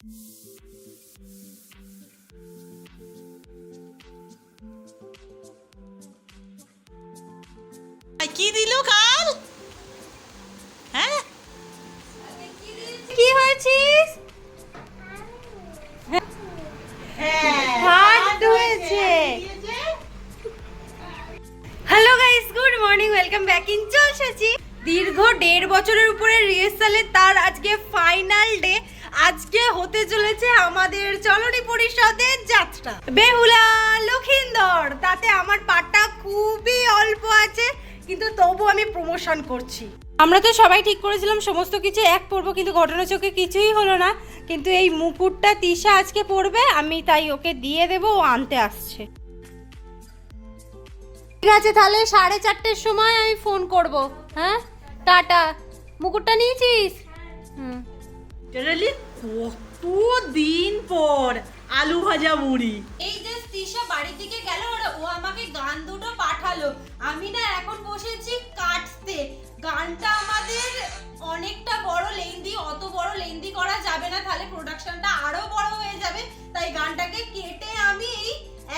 কি দিল কাল? হ্যাঁ? কি হয়েছিস? হ্যাঁ hello guys good morning welcome back in চলছেছি দীর্ঘ দেড় বছরের উপরে রিহার্সালে তার আজকে ফাইনাল ডে আজকে হতে চলেছে আমাদের চলনী পরিষদের যাত্রা। বেহুলা লখিন্দর তাতে আমার পাটা খুবই অল্প আছে কিন্তু তবু আমি প্রমোশন করছি। আমরা তো সবাই ঠিক করেছিলাম সমস্ত কিছু এক পরবো কিন্তু ঘটনা চোখে কিছুই হলো না। কিন্তু এই মুকুটটা তিশা আজকে পরবে আমি তাই ওকে দিয়ে দেবো ও আনতে আসছে। ঠিক আছে তাহলে সাড়ে চারটের সময় আমি ফোন করব হ্যাঁ? টাটা। মুকুটটা নিয়েছিস? হুম। টেরালি কত দিন পর আলু ভাজা মুড়ি? এই যে তিশা বাড়ির দিকে গেল ওরা ও আমাকে গান দুটো পাঠালো। আমি না এখন বসেছি কাটতে। গানটা আমাদের অনেকটা বড় লেন্দি অত বড় লেন্দি করা যাবে না। তাহলে প্রোডাকশনটা আরও বড় হয়ে যাবে। তাই গানটাকে কেটে আমি এই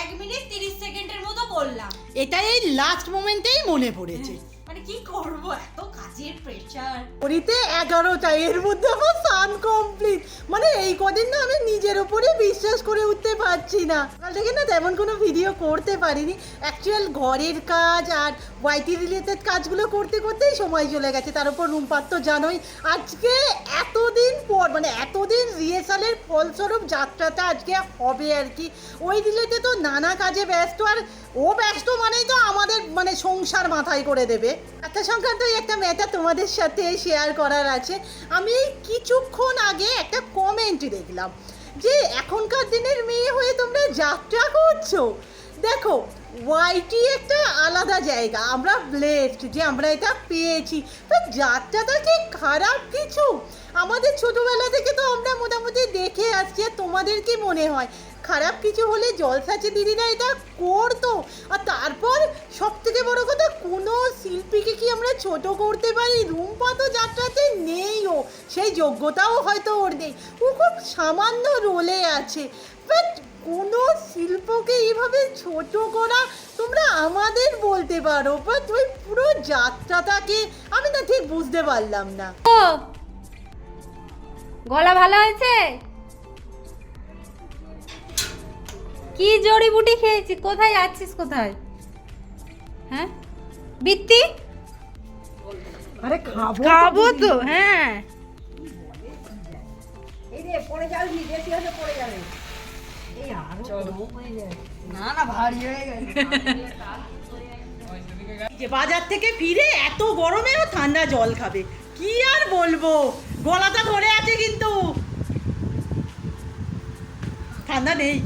এক মিনিট তিরিশ সেকেন্ডের মতো করলাম এটা এই লাস্ট মোমেন্টেই মনে পড়েছে। মানে কি করব? এত কাজের প্রেশার ঘড়িতে এগারোটা এর মধ্যে আমার এই কদিন না আমি নিজের উপরে বিশ্বাস করে উঠতে পারছি না। কাল থেকে না তেমন কোনো ভিডিও করতে পারিনি। অ্যাকচুয়াল ঘরের কাজ আর ওয়াইটি রিলেটেড কাজগুলো করতে করতেই সময় চলে গেছে। তার উপর রুমপাত তো জানোই। আজকে এতদিন পর মানে এতদিন রিহার্সালের ফলস্বরূপ যাত্রাটা আজকে হবে আর কি। ওই রিলেটে তো নানা কাজে ব্যস্ত। আর ও ব্যস্ত মানেই তো আমাদের মানে সংসার মাথায় করে দেবে। একটা সংক্রান্ত একটা ম্যাটার তোমাদের সাথে শেয়ার করার আছে। আমি কিছুক্ষণ আগে একটা কমেন্ট দেখলাম। যে এখনকার দিনের মেয়ে হয়ে তোমরা যাত্রা করছ। দেখো ওয়াইটি একটা আলাদা জায়গা। আমরা ব্লেসড যে আমরা এটা পেয়েছি। তো যাত্রাটা কি খারাপ কিছু? আমাদের ছোটবেলা থেকে তো আমরা মোটামুটি দেখে আসছি তোমাদের কি মনে হয়? খারাপ কিছু হলে জলসাচে দিদিরা এটা করতো। আর তারপর সব থেকে বড় কথা, কোনো শিল্পীকে কি আমরা ছোট করতে পারি? রুম্পা তো যাত্রাতে নেই ও। সেই যোগ্যতাও হয়তো ওর নেই। ও খুব সামান্য রোলে আছে। বাট কোনো শিল্পকে এইভাবে ছোট করা তোমরা আমাদের বলতে পারো বাট ওই পুরো যাত্রাটাকে আমি না ঠিক বুঝতে পারলাম না। গলা ভালো হয়েছে? কি জড়িবুটি খেয়েছিস? কোথায় যাচ্ছিস কোথায়? হ্যাঁ? বৃত্তি? আরে খাব খাব তো হ্যাঁ। যে বাজার থেকে ফিরে এত গরমেও ঠান্ডা জল খাবে। কি আর বলব? গলাটা ধরে আছে কিন্তু। ঠান্ডা নেই।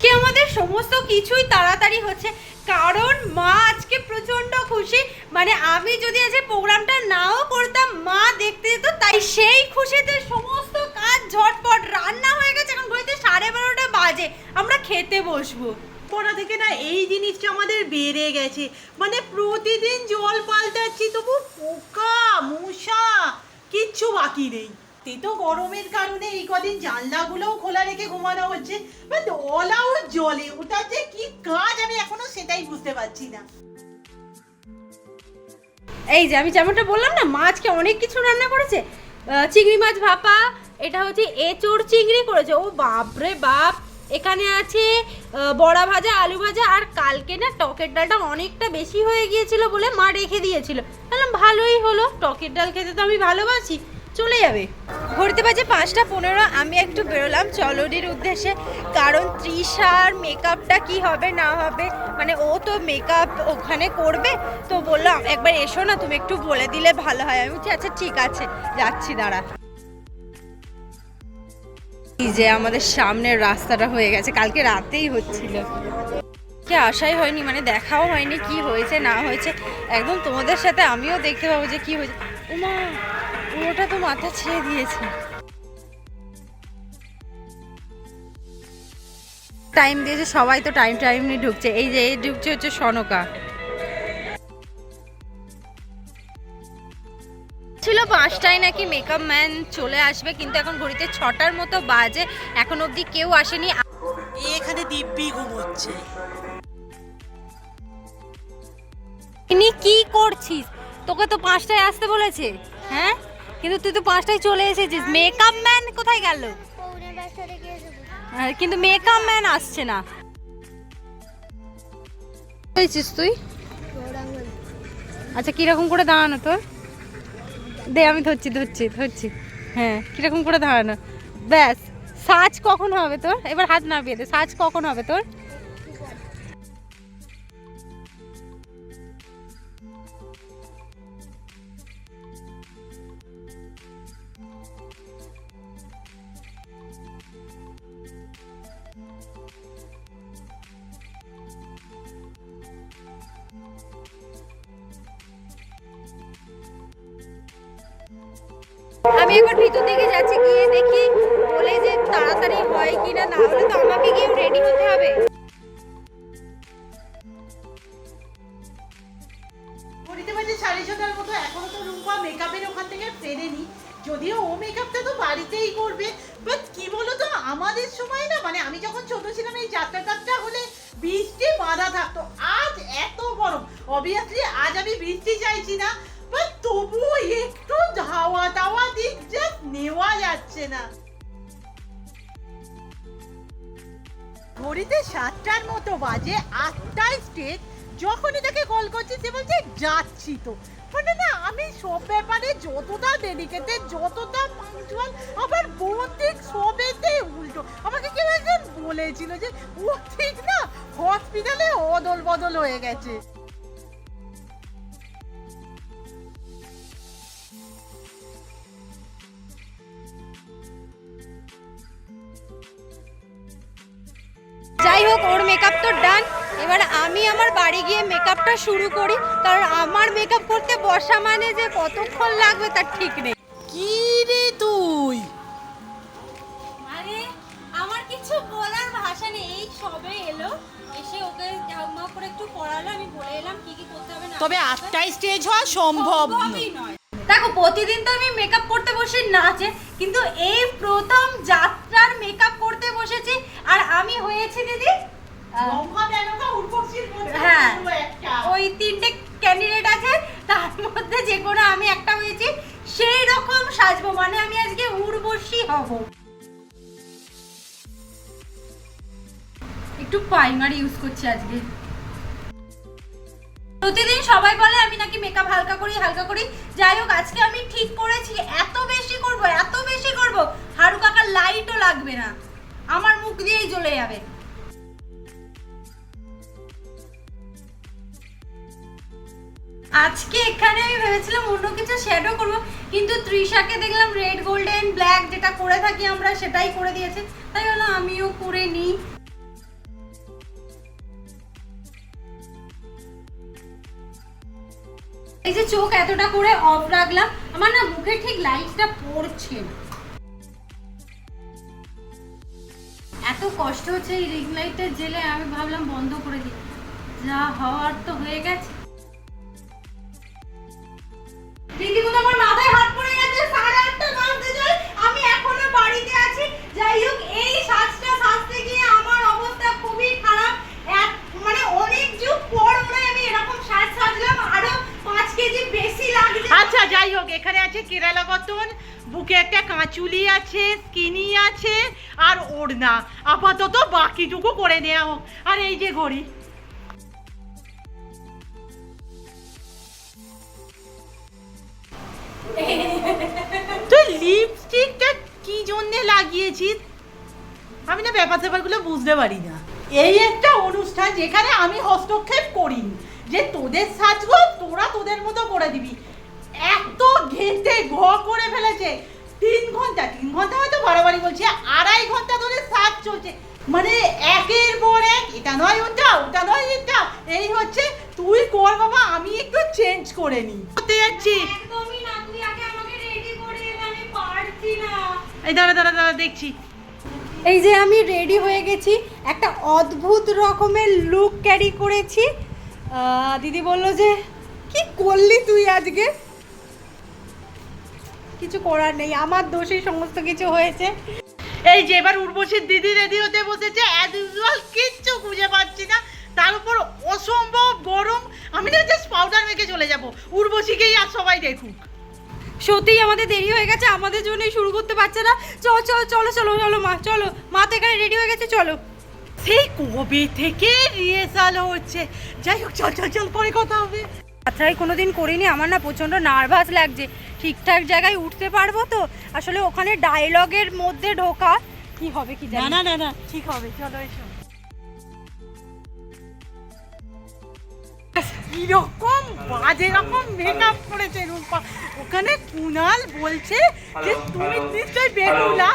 কি আমাদের সমস্ত কিছুই তাড়াতাড়ি হচ্ছে। কারণ মা আজকে প্রচণ্ড খুশি। মানে আমি যদি আজকে প্রোগ্রামটা নাও করতাম, মা দেখতে যেত, তাই সেই খুশিতে সমস্ত কাজ ঝটপট রান্না হয়ে গেছে। এখন ঘড়িতে সাড়ে বারোটা বাজে। আমরা খেতে বসবো। পড়া থেকে না এই জিনিসটা আমাদের বেড়ে গেছে। মানে প্রতিদিন জল পাল্টাচ্ছি, তবু পোকা মশা কিচ্ছু বাকি নেই। তে গরমের কারণে এই কদিন জানলাগুলোও খোলা রেখে ঘুমানো হচ্ছে। বাট অল জলে ওটা যে কি কাজ আমি এখনও সেটাই বুঝতে পারছি না। এই যে আমি যেমনটা বললাম না মাছকে অনেক কিছু রান্না করেছে। চিংড়ি মাছ ভাপা, এটা হচ্ছে এঁচোড় চিংড়ি করেছে। ও বাপরে বাপ! এখানে আছে বড়া ভাজা, আলু ভাজা, আর কালকে না টকের ডালটা অনেকটা বেশি হয়ে গিয়েছিল বলে মা রেখে দিয়েছিল। বললাম, ভালোই হলো, টকের ডাল খেতে তো আমি ভালোবাসি। চলে যাবে। ঘুরতে বাজে পাঁচটা পনেরো, আমি একটু বেরোলাম। চলনির উদ্দেশ্যে, কারণ তৃষার মেকআপটা কি হবে, না হবে মানে ও তো মেকআপ ওখানে করবে, তো বললাম, একবার এসো না, তুমি একটু বলে দিলে ভালো হয়। আমি বলছি আচ্ছা ঠিক আছে, যাচ্ছি, দাঁড়া। যে আমাদের সামনের রাস্তাটা হয়ে গেছে, কালকে রাতেই হচ্ছিল। কি আশাই হয়নি মানে দেখাও হয়নি কি হয়েছে, না হয়েছে, একদম তোমাদের সাথে আমিও দেখতে পাবো যে কি হয়েছে। উমা! পুরোটা তো মাথা ছেড়ে দিয়েছে। টাইম দিয়েছে সবাই তো টাইম টাইম নিয়ে ঢুকছে। এই যে এই ঢুকছে হচ্ছে সনকা। ছিল পাঁচটায় নাকি মেকআপ ম্যান চলে আসবে কিন্তু এখন ঘড়িতে ছটার মতো বাজে। এখন অবধি কেউ আসেনি। এখানে দিব্যি ঘুমোচ্ছে ইনি কি করছিস? তোকে তো পাঁচটায় আসতে বলেছে হ্যাঁ? কিন্তু তুই তো পাঁচটায় চলে এসেছিস। মেকআপ ম্যান কোথায় গেল? কিন্তু মেকআপ ম্যান আসছে না। হয়েছিস তুই? আচ্ছা কীরকম করে দাঁড়ানো তোর? দে, আমি ধরছি ধরছি ধরছি। হ্যাঁ কীরকম করে দাঁড়ানো? ব্যাস, সাজ কখন হবে তোর? এবার হাত নামিয়ে দে, সাজ কখন হবে তোর? আমি একবার ভিতর দিকে যাচ্ছি, গিয়ে দেখি বলে যে তাড়াতাড়ি হয় কিনা না হলে তো আমাকে গিয়ে রেডি হতে হবে। যদিও ও মেকআপটা তো বাড়িতেই করবে বাট কি বলতো, আমাদের সময় না মানে আমি যখন ছোট ছিলাম, এই যাত্রা টাত্রা হলে বৃষ্টি বাধা থাকতো। আজ এত গরম। অবভিয়াসলি আজ আমি বৃষ্টি চাইছি না। তবুও একটু হাওয়া টাওয়া দিক জাস্ট নেওয়া যাচ্ছে না। ঘড়িতে সাতটার মতো বাজে আটটায় স্টেজ যখনই তাকে কল করছি, সে বলছে, যাচ্ছি তো। মানে না, আমি সব ব্যাপারে যতটা ডেডিকেটেড যতটা পাঞ্চুয়াল আবার বোন ঠিক সবেতে উল্টো। আমাকে কেউ একজন বলেছিল যে, ও ঠিক না হসপিটালে অদল বদল হয়ে গেছে। তো ডান এবার আমি আমার বাড়ি গিয়ে মেকআপটা শুরু করি। কারণ আমার মেকআপ করতে বসা মানে যে কতক্ষণ লাগবে তার ঠিক নেই। কি রে তুই? মানে আমার কিছু বলার ভাষা নেই। এই সবে এলো। এসে ওকে জামা করে একটু পড়ালো আমি বলে এলাম কি কি করতে হবে না তবে করতে স্টেজ হওয়া সম্ভব নয়। নয়। দেখো প্রতিদিন তো আমি মেকআপ করতে বসি নাচে কিন্তু এই প্রথম যাত্রার মেকআপ করতে বসেছি। আর আমি হয়েছি দিদি হ্যাঁ ওই তিনটে ক্যান্ডিডেট আছে, তার মধ্যে যে কোনো আমি একটা হয়েছি, সেই রকম সাজবো মানে আমি আজকে উর্বশী হব। একটু প্রাইমার ইউজ করছি আজকে। প্রতিদিন সবাই বলে আমি নাকি মেকআপ হালকা করি হালকা করি। যাই হোক, আজকে আমি ঠিক করেছি, এত বেশি করব, এত বেশি করব হারু কাকার লাইটও লাগবে না। আমার মুখ দিয়েই জ্বলে যাবে। আজকে এখানে আমি ভেবেছিলাম অন্য কিছু শ্যাডো করব, কিন্তু তৃষাকে দেখলাম রেড গোল্ডেন ব্ল্যাক যেটা করে থাকি আমরা সেটাই করে দিয়েছে। তাই বললাম আমিও করে নিই। এই যে চোখ এতটা করে অফ রাখলাম, আমার না মুখে ঠিক লাইটটা পড়ছে এত কষ্ট হচ্ছে এই রিং লাইটের জেলে, আমি ভাবলাম বন্ধ করে দিই। যা হওয়ার তো হয়ে গেছে। আচ্ছা যাই হোক, এখানে আছে কেরালা কটন বুকে একটা কাঁচুলি আছে, স্কিনি আছে, আর ওড়না। আপাতত বাকিটুকু করে নেওয়া হোক। আর এই যে ঘড়ি। তুই লিপস্টিকটা কি জন্যে লাগিয়েছিস? আমি না ব্যাপার স্যাপারগুলো বুঝতে পারি না। এই একটা অনুষ্ঠান যেখানে আমি হস্তক্ষেপ করিনি। যে তোদের সাজগো তোরা তোদের মতো করে দিবি। এত ঘেটে ঘ করে ফেলেছে। তিন ঘণ্টা তিন ঘণ্টা হয়তো বাড়াবাড়ি বলছি আড়াই ঘণ্টা ধরে সাজ চলছে। মানে একের পর এক এটা নয় ওটা ওটা নয় এটা। এই হচ্ছে তুই কর বাবা আমি একটু চেঞ্জ করে নিই। করতে যাচ্ছি। একদমই না তুই আগে আমাকে রেডি করে আমি পারছি না। এই দাঁড়া দাঁড়া দাঁড়া দেখছি। এই যে আমি রেডি হয়ে গেছি একটা অদ্ভুত রকমের লুক ক্যারি করেছি। দিদি বলল যে কি করলি তুই আজকে? কিছু করার নেই আমার দোষেই সমস্ত কিছু হয়েছে। এই যে এবার উর্বশীর দিদি রেডি হতে বসেছে অ্যাজ ইউজুয়াল কিচ্ছু খুঁজে পাচ্ছি না। তার উপর অসম্ভব গরম আমি না জাস্ট পাউডার মেখে চলে যাব। উর্বশীকেই আর সবাই দেখুক। সত্যিই আমাদের দেরি হয়ে গেছে আমাদের জন্যই শুরু করতে পারছে না। চল চল চলো চলো চলো মা চলো। মা তো এখানে রেডি হয়ে গেছে চলো। সেই কবে থেকে রিহার্সাল হচ্ছে? যাই হোক চল চল চল পরে কথা হবে। যাত্রায় কোনোদিন করিনি আমার না প্রচণ্ড নার্ভাস লাগছে। ঠিকঠাক জায়গায় উঠতে পারব তো? আসলে ওখানে ডায়লগের মধ্যে ঢোকা কি হবে কি না জানি। না না না ঠিক হবে চলো এসো। কীরকম বাজে রকম মেকআপ করেছে রূপা। ওখানে কুনাল বলছে যে তুমি নিশ্চয়ই বেগুলা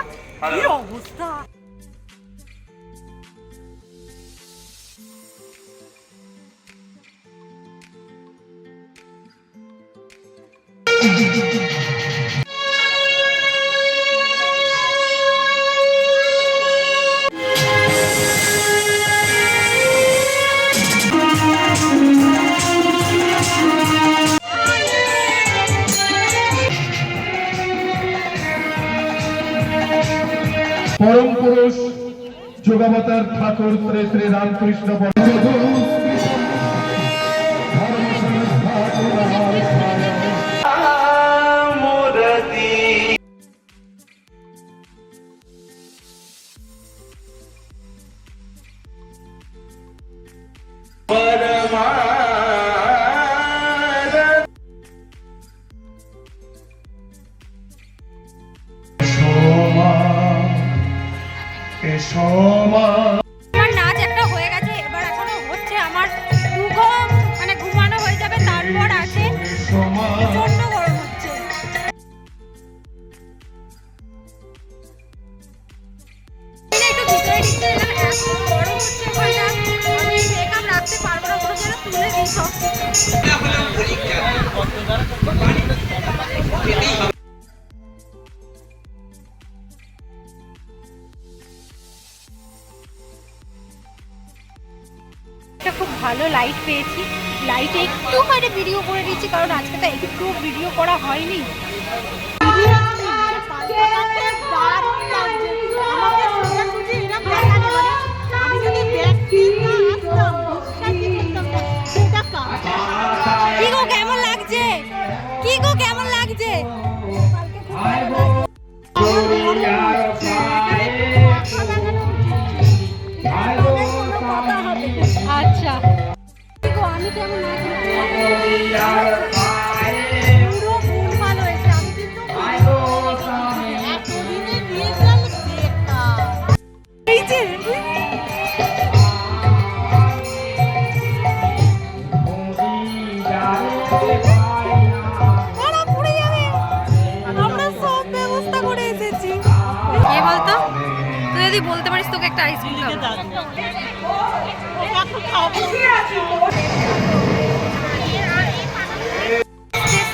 কি অবস্থা? পরম পুরুষ যুগাবতার ঠাকুর শ্রী শ্রী রামকৃষ্ণ একটা খুব ভালো লাইট পেয়েছি। লাইটে একটু হয়তো ভিডিও করে দিচ্ছি কারণ আজকে তো একটু ভিডিও করা হয়নি। কেমন বলতে পারিস তোকে একটা আইসক্রিম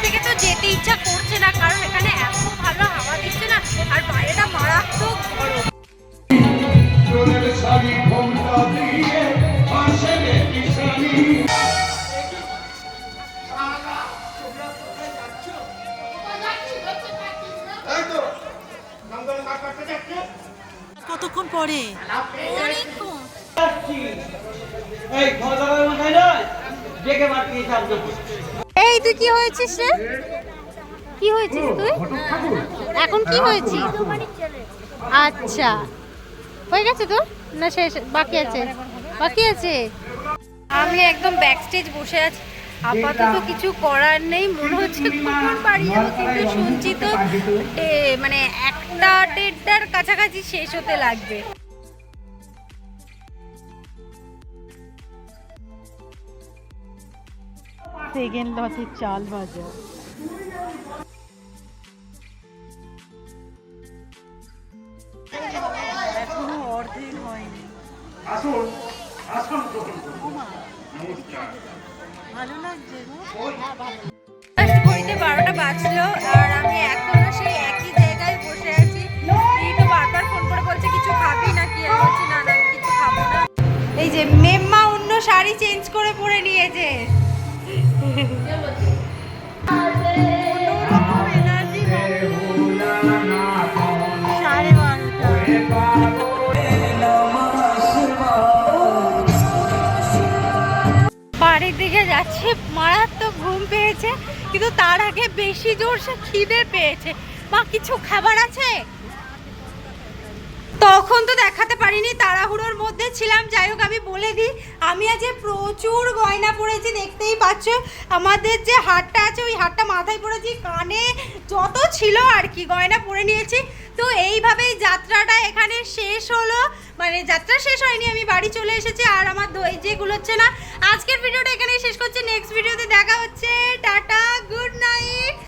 থেকে তো যেতে ইচ্ছা করছে না কারণ এখানে এত ভালো হাওয়া দিচ্ছে না আর বাইরেটা মারাত্মক গরম। কতক্ষণ পরে? এই তুই কি হয়েছিস রে? কি হয়েছিস তুই? এখন কি হয়েছিস? আচ্ছা। হয়ে গেছে তো না শেষ। বাকি আছে? বাকি আছে? আমি একদম ব্যাক স্টেজ বসে আছি। আপাতত কিছু করার নেই। মনে হচ্ছে কখন বাড়ি যাব কিন্তু শুনছি তো এ, মানে একটা দেড়টার কাছাকাছি শেষ হতে লাগবে। সেকেন্ড চাল ভাজা। এখনও অর্ধেক হয়নি। আসুন আসুন গ্রহণ ভালো লাগছে গো ফার্স্ট ঘড়িতে বারোটা বাজলো আর আমি এখনও সেই একই শাড়ি চেঞ্জ করে পরে নিয়েছে। বাড়ির দিকে যাচ্ছে, মারাত্মক ঘুম পেয়েছে, কিন্তু তার আগে বেশি জোর সে খিদে পেয়েছে। বা কিছু খাবার আছে? তখন তো দেখাতে পারিনি, তাড়াহুড়োর মধ্যে ছিলাম যাই হোক আমি বলে দিই, আমি আজ প্রচুর গয়না পরেছি, দেখতেই পাচ্ছ। আমাদের যে হাটটা আছে, ওই হাটটা মাথায় পরেছি কানে যত ছিল আর কি গয়না পরে নিয়েছি। তো এইভাবেই যাত্রাটা এখানে শেষ হলো। মানে যাত্রা শেষ হয়নি, আমি বাড়ি চলে এসেছি, আর আমার ধৈর্য গুলোচ্ছে না। আজকের ভিডিওটা এখানেই শেষ করছি নেক্সট ভিডিওতে দেখা হচ্ছে। Tata good night